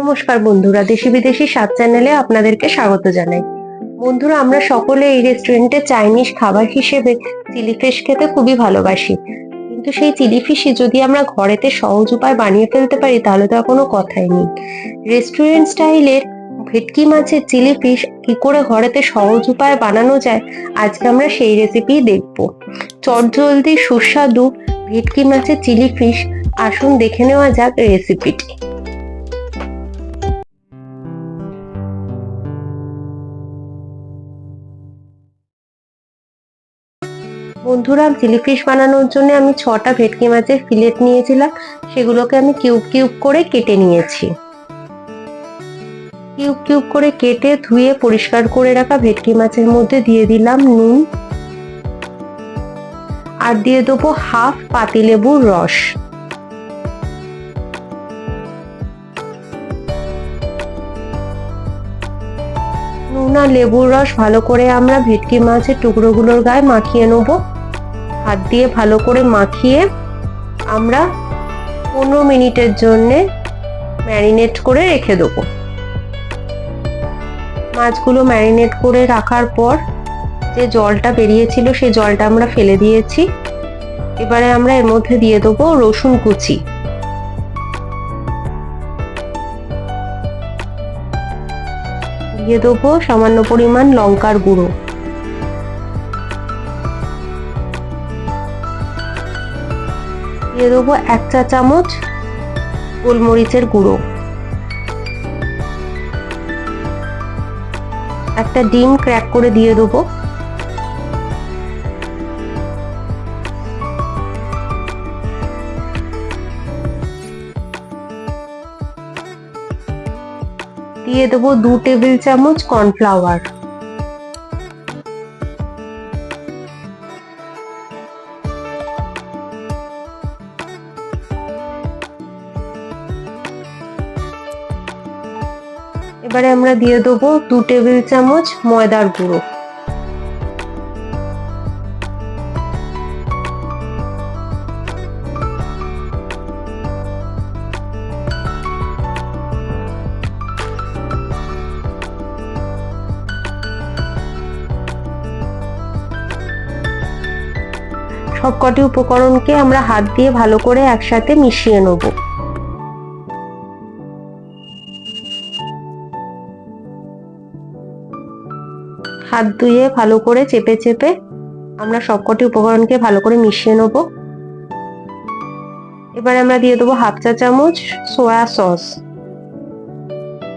নমস্কার বন্ধুরা, দেশি বিদেশি স্বাদ চ্যানেলে আপনাদেরকে স্বাগত জানাই। বন্ধুরা, আমরা সকলে এই রেস্টুরেন্টে চাইনিজ খাবার হিসেবে চিলি ফিশ খেতে খুবই ভালোবাসি। কিন্তু সেই চিলি ফিশই যদি আমরা ঘরেতে সহজ উপায় বানিয়ে ফেলতে পারি, তাহলে তো আর কোনো কথাই নেই। রেস্টুরেন্ট স্টাইলের ভেটকি মাছের চিলি ফিশ কি করে ঘরেতে সহজ উপায়ে বানানো যায়, আজকে আমরা সেই রেসিপি দেখব। চটজলদি সুস্বাদু ভেটকি মাছের চিলি ফিশ আসুন দেখে নেওয়া যাক রেসিপিটি বন্ধুরা চিলি ফিশ বানানোর জন্য আমি ছটা ভেটকি মাছের ফিলেট নিয়েছিলাম। সেগুলোকে আমি কিউব কিউব করে কেটে নিয়েছি। কিউব কিউব করে কেটে ধুয়ে পরিষ্কার করে রাখা ভেটকি মাছের মধ্যে দিয়ে দিলাম নুন। আর দিয়ে দেবো হাফ পাতিলেবুর রস। নুন আর লেবুর রস ভালো করে আমরা ভেটকি মাছের টুকরোগুলোর গায়ে মাখিয়ে নেব। হাত দিয়ে ভালো করে মাখিয়ে আমরা পনেরো মিনিটের জন্যে ম্যারিনেট করে রেখে দেবো। মাছগুলো ম্যারিনেট করে রাখার পর যে জলটা বেরিয়েছিল সেই জলটা আমরা ফেলে দিয়েছি। এবারে আমরা এর মধ্যে দিয়ে দেবো রসুন কুচি। দিয়ে দেবো সামান্য পরিমাণ লঙ্কার গুঁড়ো। দিয়ে দেবো এক চা চামচ গোলমরিচের গুঁড়ো। একটা ডিম ক্র্যাক করে দিয়ে দেবো। দিয়ে দেবো দু টেবিল চামচ কর্নফ্লাওয়ার। এবারে আমরা দিয়ে দেবো দু টেবিল চামচ ময়দার গুঁড়ো। সবকটি উপকরণকে আমরা হাত দিয়ে ভালো করে একসাথে মিশিয়ে নেব। হাত ধুয়ে ভালো করে চেপে চেপে আমরা সবকটি উপকরণকে ভালো করে মিশিয়ে নেব। এবারে আমরা দিয়ে দেবো হাফ চা চামচ সোয়া সস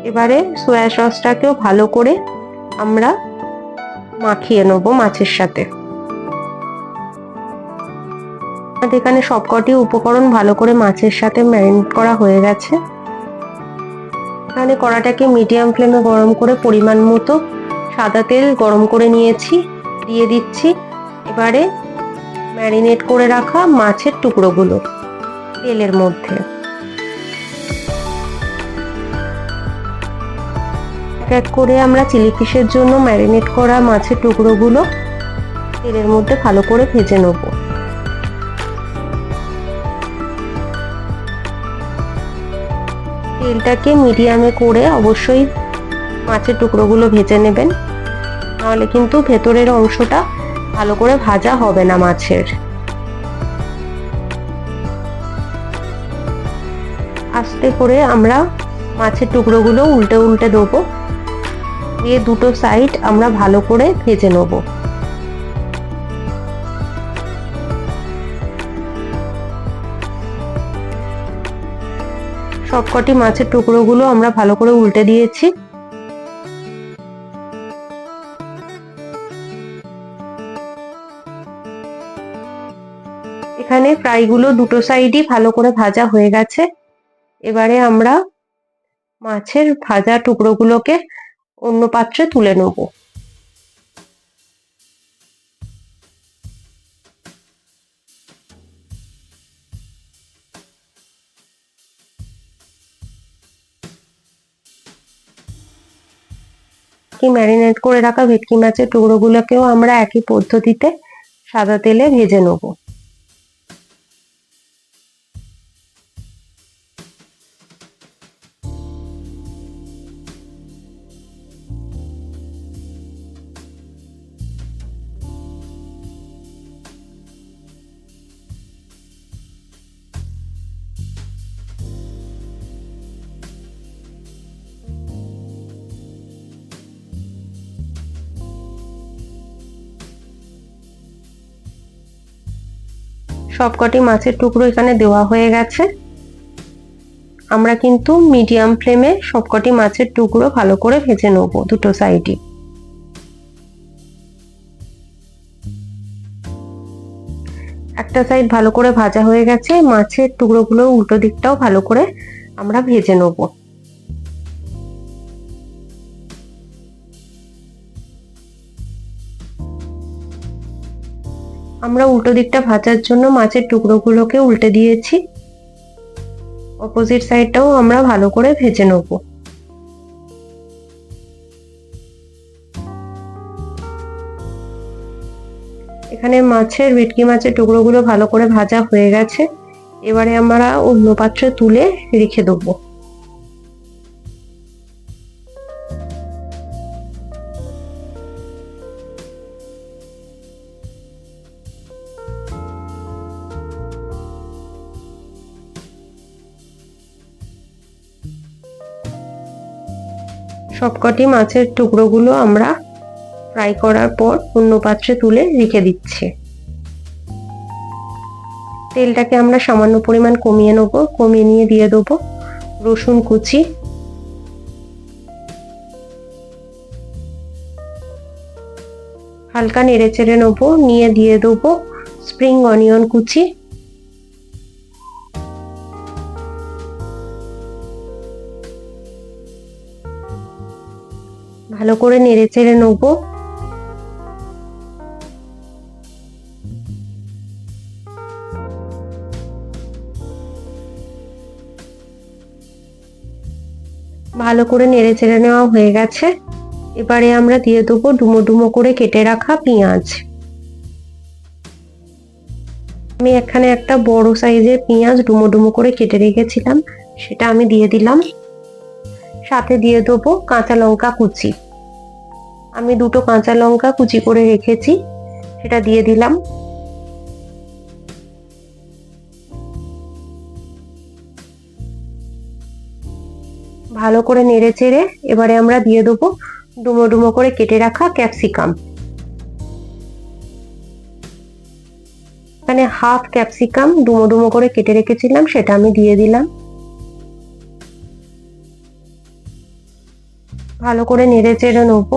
এবারে সোয়া সসটাকেও ভালো করে আমরা মাখিয়ে নেব মাছের সাথে। এখানে সবকটি উপকরণ ভালো করে মাছের সাথে ম্যারিনেট করা হয়ে গেছে। এখানে কড়াটাকে মিডিয়াম ফ্লেমে গরম করে পরিমাণ মতো সাদা তেল গরম করে নিয়েছি, দিয়ে দিচ্ছি। এবারে ম্যারিনেট করে রাখা মাছের টুকরোগুলো তেলের মধ্যে। এক এক করে আমরা চিলি ফিশের জন্য ম্যারিনেট করা মাছের টুকরোগুলো তেলের মধ্যে ভালো করে ভেজে নেব। তেলটাকে মিডিয়ামে করে অবশ্যই মাছের টুকরোগুলো ভেজে নেবেন। নাহলে কিন্তু ভেতরের অংশটা ভালো করে ভাজা হবে না মাছের। আস্তে করে আমরা মাছের টুকরোগুলো উল্টে উল্টে দেবো। দিয়ে দুটো সাইড আমরা ভালো করে ভেজে নেব। সবকটি মাছের টুকরোগুলো আমরা ভালো করে উল্টে দিয়েছি। এখানে ফ্রাইগুলো দুটো সাইডই ভালো করে ভাজা হয়ে গেছে। এবারে আমরা মাছের ভাজা টুকরোগুলোকে অন্য পাত্রে তুলে নেব। কি ম্যারিনেট করে রাখা ভেটকি মাছের টুকরোগুলোকেও আমরা একই পদ্ধতিতে সাদা তেলে ভেজে নেব। সবকটি মাছের টুকরো এখানে দেওয়া হয়ে গেছে। আমরা কিন্তু মিডিয়াম ফ্লেমে সবকটি মাছের টুকরো ভালো করে ভেজে নেব দুটো সাইডই একটা সাইড ভালো করে ভাজা হয়ে গেছে, মাছের টুকরোগুলো উল্টো দিকটাও ভালো করে আমরা ভেজে নেব। আমরা উল্টো দিকটা ভাজার জন্য মাছের টুকরোগুলোকে উল্টে দিয়েছি। অপোজিট সাইডটাও আমরা ভালো করে ভেজে নেব। এখানে মাছের, ভেটকি মাছের টুকরোগুলো ভালো করে ভাজা হয়ে গেছে। এবারে আমরা অন্য পাত্রে তুলে রেখে দেবো। সবকটি মাছের টুকরোগুলো আমরা ফ্রাই করার পর অন্য পাত্রে তুলে রেখে দিচ্ছি। তেলটাকে আমরা সামান্য পরিমাণ কমিয়ে নেব, কমিয়ে নিয়ে দিয়ে দেবো রসুন কুচি। হালকা নেড়ে চেড়ে নেব, নিয়ে দিয়ে দেবো স্প্রিং অনিয়ন কুচি। ভালো করে নেড়ে চেড়ে নেব। ভালো করে নেড়ে চেড়ে নেওয়া হয়ে গেছে। এবারে আমরা দিয়ে দেবো ডুমো ডুমো করে কেটে রাখা পেঁয়াজ। আমি এখানে একটা বড় সাইজের পেঁয়াজ ডুমো ডুমো করে কেটে রেখেছিলাম, সেটা আমি দিয়ে দিলাম। সাথে দিয়ে দেবো কাঁচা লঙ্কা কুচি। আমি দুটো কাঁচা লঙ্কা কুচি করে রেখেছি, সেটা দিয়ে দিলাম। ভালো করে নেড়ে চেড়ে এবারে আমরা দিয়ে দেবো ডুমো ডুমো করে কেটে রাখা ক্যাপসিকাম। এখানে হাফ ক্যাপসিকাম ডুমো ডুমো করে কেটে রেখেছিলাম, সেটা আমি দিয়ে দিলাম। ভালো করে নেড়ে চেড়ে নেব।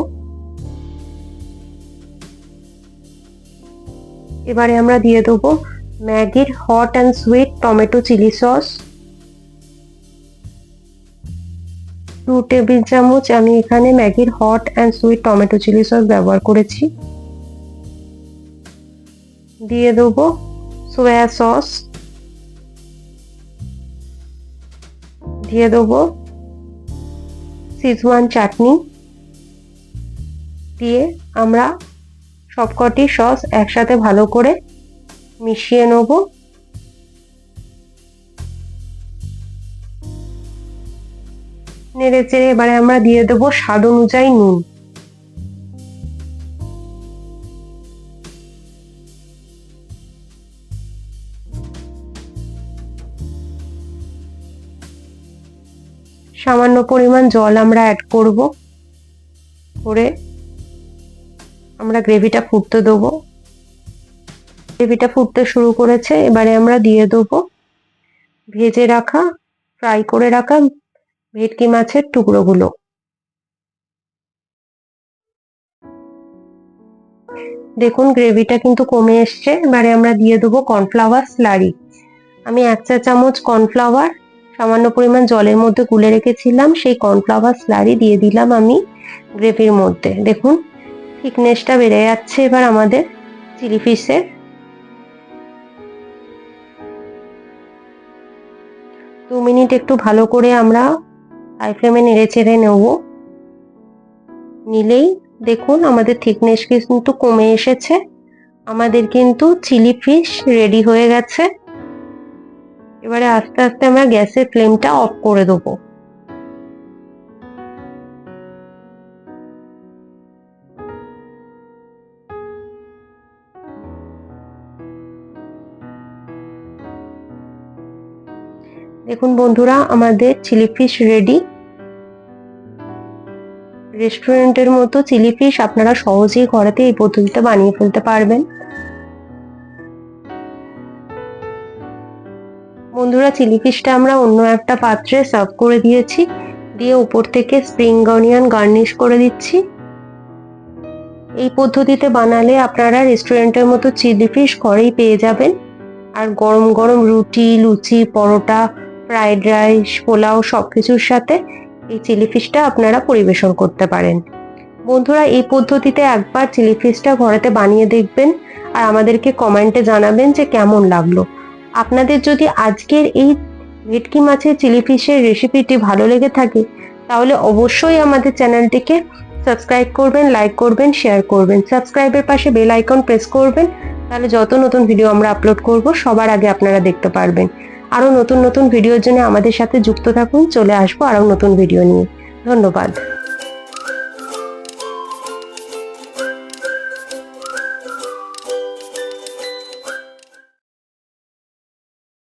এবারে আমরা দিয়ে দেবো ম্যাগির hot and sweet tomato chilli sauce. দু টেবিল চামচ আমি এখানে ম্যাগির hot and sweet tomato chilli sauce ব্যবহার করেছি। দিয়ে দেবো সোয়া সস। দিয়ে দেবো সিজওয়ান চাটনি দিয়ে আমরা সবকটি সস একসাথে ভালো করে মিশিয়ে নেব। নেড়ে চেড়ে এবারে আমরা দিয়ে দেবো স্বাদ অনুযায়ী নুন। সামান্য পরিমাণ জল আমরা অ্যাড করব। করে আমরা গ্রেভিটা ফুটতে দেবো। গ্রেভিটা ফুটতে শুরু করেছে, এবারে আমরা দিয়ে দেবো ভেজে রাখা, ফ্রাই করে রাখা ভেটকি মাছের টুকরোগুলো। দেখুন, গ্রেভিটা কিন্তু কমে এসছে, এবারে আমরা দিয়ে দেবো কর্নফ্লাওয়ার স্লারি। আমি এক চা চামচ কর্নফ্লাওয়ার, সামান্য পরিমাণ জলের মধ্যে গুলে রেখেছিলাম, সেই কর্নফ্লাওয়ার স্লারি দিয়ে দিলাম আমি গ্রেভির মধ্যে। দেখুন থিকনেসটা বেড়ে যাচ্ছে এবার আমাদের চিলি ফিশের দু মিনিট একটু ভালো করে আমরা হাই ফ্লেমে নেড়ে চেড়ে নেব। নিলেই দেখুন আমাদের থিকনেস কিন্তু কমে এসেছে। আমাদের কিন্তু চিলি ফিশ রেডি হয়ে গেছে। এবারে আস্তে আস্তে আমরা গ্যাসের ফ্লেমটা অফ করে দেবো। দেখুন বন্ধুরা, আমাদের চিলি ফিশ রেডি রেস্টুরেন্টের মতো চিলি ফিশ আপনারা সহজেই ঘরেতে এই পদ্ধতিতে বানিয়ে ফেলতে পারবেন। বন্ধুরা চিলি ফিশটা আমরা অন্য একটা পাত্রে সার্ভ করে দিয়েছি। দিয়ে উপর থেকে স্প্রিং অনিয়ন গার্নিশ করে দিচ্ছি। এই পদ্ধতিতে বানালে আপনারা রেস্টুরেন্টের মতো চিলি ফিশ ঘরেই পেয়ে যাবেন। আর গরম গরম রুটি, লুচি, পরোটা ফ্রাইড রাইস, পোলাও সব কিছুর সাথে এই চিলি ফিশটা আপনারা পরিবেশন করতে পারেন। বন্ধুরা, এই পদ্ধতিতে একবার চিলি ফিশটা ঘরেতে বানিয়ে দেখবেন আর আমাদেরকে কমেন্টে জানাবেন যে কেমন লাগল। আপনাদের যদি আজকের এই ভেটকি মাছের চিলি ফিশের রেসিপিটি ভালো লেগে থাকে, তাহলে অবশ্যই আমাদের চ্যানেলটিকে সাবস্ক্রাইব করবেন, লাইক করবেন, শেয়ার করবেন। সাবস্ক্রাইবের পাশে বেল আইকন প্রেস করবেন, তাহলে যত নতুন ভিডিও আমরা আপলোড করব, সবার আগে আপনারা দেখতে পারবেন। আরও নতুন নতুন ভিডিওর জন্য আমাদের সাথে যুক্ত থাকুন। চলে আসব আরও নতুন ভিডিও নিয়ে। ধন্যবাদ।